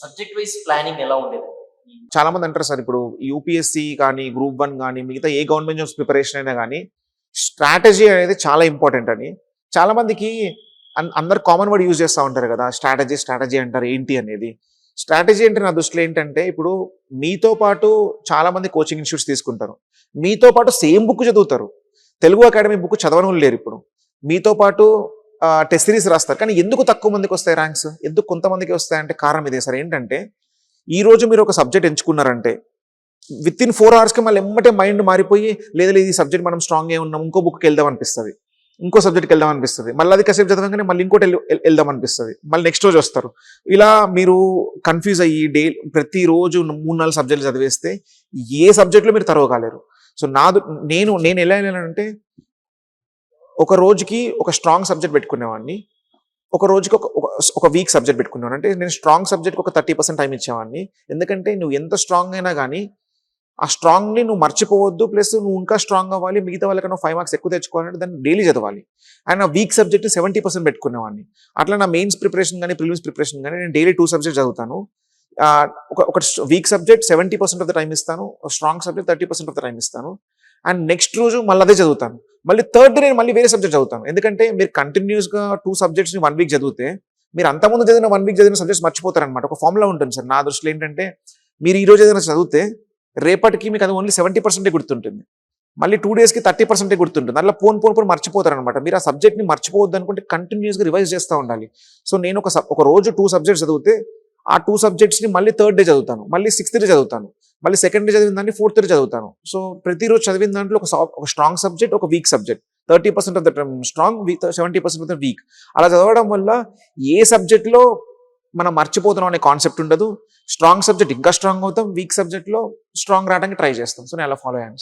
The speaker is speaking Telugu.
సబ్జెక్ట్ వైజ్ ప్లానింగ్ ఎలా ఉండేది? చాలా మంది అంటారు సార్ ఇప్పుడు యూపీఎస్సీ కానీ గ్రూప్ వన్ కానీ మిగతా ఏ గవర్నమెంట్ జాబ్స్ ప్రిపరేషన్ అయినా కానీ స్ట్రాటజీ అనేది చాలా ఇంపార్టెంట్ అని చాలా మందికి అందరు కామన్ వర్డ్ యూజ్ చేస్తూ ఉంటారు కదా స్ట్రాటజీ స్ట్రాటజీ అంటారు ఏంటి అనేది. స్ట్రాటజీ అంటే నా దృష్టిలో ఏంటంటే ఇప్పుడు మీతో పాటు చాలా మంది కోచింగ్ ఇన్స్టిట్యూట్స్ తీసుకుంటారు. మీతో పాటు సేమ్ బుక్ చదువుతారు. తెలుగు అకాడమీ బుక్ చదవని లేరు ఇప్పుడు. మీతో పాటు టెస్ట్ సిరీస్ రాస్తారు. కానీ ఎందుకు తక్కువ మందికి వస్తాయి ర్యాంక్స్ ఎందుకు కొంతమందికి వస్తాయంటే కారణం ఇదే సార్. ఏంటంటే ఈరోజు మీరు ఒక సబ్జెక్ట్ ఎంచుకున్నారంటే విత్ ఇన్ ఫోర్ అవర్స్కి మళ్ళీ ఎమ్మటే మైండ్ మారిపోయి లేదా లేదు ఈ సబ్జెక్ట్ మనం స్ట్రాంగ్ ఏ ఉన్నాం ఇంకో బుక్కి వెళ్దాం అనిపిస్తుంది. ఇంకో సబ్జెక్ట్కి వెళ్దాం అనిపిస్తుంది. మళ్ళీ అది కాసేపు చదవగానే మళ్ళీ ఇంకోటి వెళ్- వెళ్దాం అనిపిస్తుంది. మళ్ళీ నెక్స్ట్ రోజు వస్తారు. ఇలా మీరు కన్ఫ్యూజ్ అయ్యి డే ప్రతిరోజు మూడు నాలుగు సబ్జెక్టులు చదివేస్తే ఏ సబ్జెక్ట్లో మీరు తరవకాలేరు సో నాదు నేను నేను ఎలా వెళ్ళానంటే ఒక రోజుకి ఒక స్ట్రాంగ్ సబ్జెక్ట్ పెట్టుకునేవాడిని. ఒక రోజుకి ఒక ఒక- వీక్ సబ్జెక్ట్ పెట్టుకున్నాను అంటే నేను స్ట్రాంగ్ సబ్జెక్ట్కి ఒక థర్టీ పర్సెంట్ టైం ఇచ్చేవాడిని. ఎందుకంటే నువ్వు ఎంత స్ట్రాంగ్ అయినా కానీ ఆ స్ట్రాంగ్ని నువ్వు మర్చిపోవద్దు ప్లస్ నువ్వు ఇంకా స్ట్రాంగ్ అవ్వాలి. మిగతా వాళ్ళకి నువ్వు ఫైవ్ మార్క్స్ ఎక్కువ తెచ్చుకోవాలంటే దాన్ని డైలీ చదవాలి. అండ్ నా వీక్ సబ్జెక్ట్ సెవెంటీ పర్సెంట్ పెట్టుకునేవాడిని. అట్లా నా మెయిన్స్ ప్రిపరేషన్ కానీ ప్రిలిమ్స్ ప్రిపరేషన్ కానీ నేను డైలీ టూ సబ్జెక్ట్ చదువుతాను. ఒక ఒక week subject seventy percent of the time ఇస్తాను. Strong subject thirty percent of the time ఇస్తాను. అండ్ నెక్స్ట్ రోజు మళ్ళీ అదే చదువుతాను. మళ్ళీ థర్డ్ డే నేను మళ్ళీ వేరే సబ్జెక్ట్ చదువుతాను. ఎందుకంటే మీరు కంటిన్యూస్గా టూ సబ్జెక్ట్స్ని వన్ వీక్ చదివితే మీరు అంతకుముందు చదివిన వన్ వీక్ చదివిన సబ్జెక్ట్స్ మర్చిపోతారనమాట ఒక ఫార్ములా ఉంటుంది సార్. నా దృష్టిలో ఏంటంటే మీరు ఈ రోజు ఏదైనా చదివితే రేపటికి మీకు అది ఓన్లీ సెవెంటీ పర్సెంటే గుర్తుంటుంది. మళ్ళీ టూ డేస్కి థర్టీ పర్సెంటే గుర్తుంటుంది. అలా పోన్ పోన్ పోన్ మర్చిపోతారనమాట మీరు ఆ సబ్జెక్ట్ని మర్చిపోవద్దు అనుకుంటే కంటిన్యూస్గా రివైజ్ చేస్తూ ఉండాలి. సో నేను ఒక ఒక రోజు టూ సబ్జెక్ట్స్ చదివితే ఆ టూ సబ్జెక్ట్స్ని మళ్ళీ థర్డ్ డే చదువుతాను మళ్ళీ సిక్స్త్ డే చదువుతాను మళ్ళీ సెకండ్ డే చదివిన దాన్ని ఫోర్త్ డే చదువుతాను. సో ప్రతిరోజు చదివిన దాంట్లో ఒక ఒక స్ట్రాంగ్ సబ్జెక్ట్ ఒక week subject thirty percent of the strong week seventy percent of the week అలా చదవడం వల్ల ఏ సబ్జెక్ట్లో మనం మర్చిపోతున్నాం అనే కాన్సెప్ట్ ఉండదు. స్ట్రాంగ్ సబ్జెక్ట్ ఇంకా స్ట్రాంగ్ అవుతాం వీక్ సబ్జెక్ట్లో స్ట్రాంగ్ రావడానికి ట్రై చేస్తాం. సో నేను అలా ఫాలో అయ్యాను.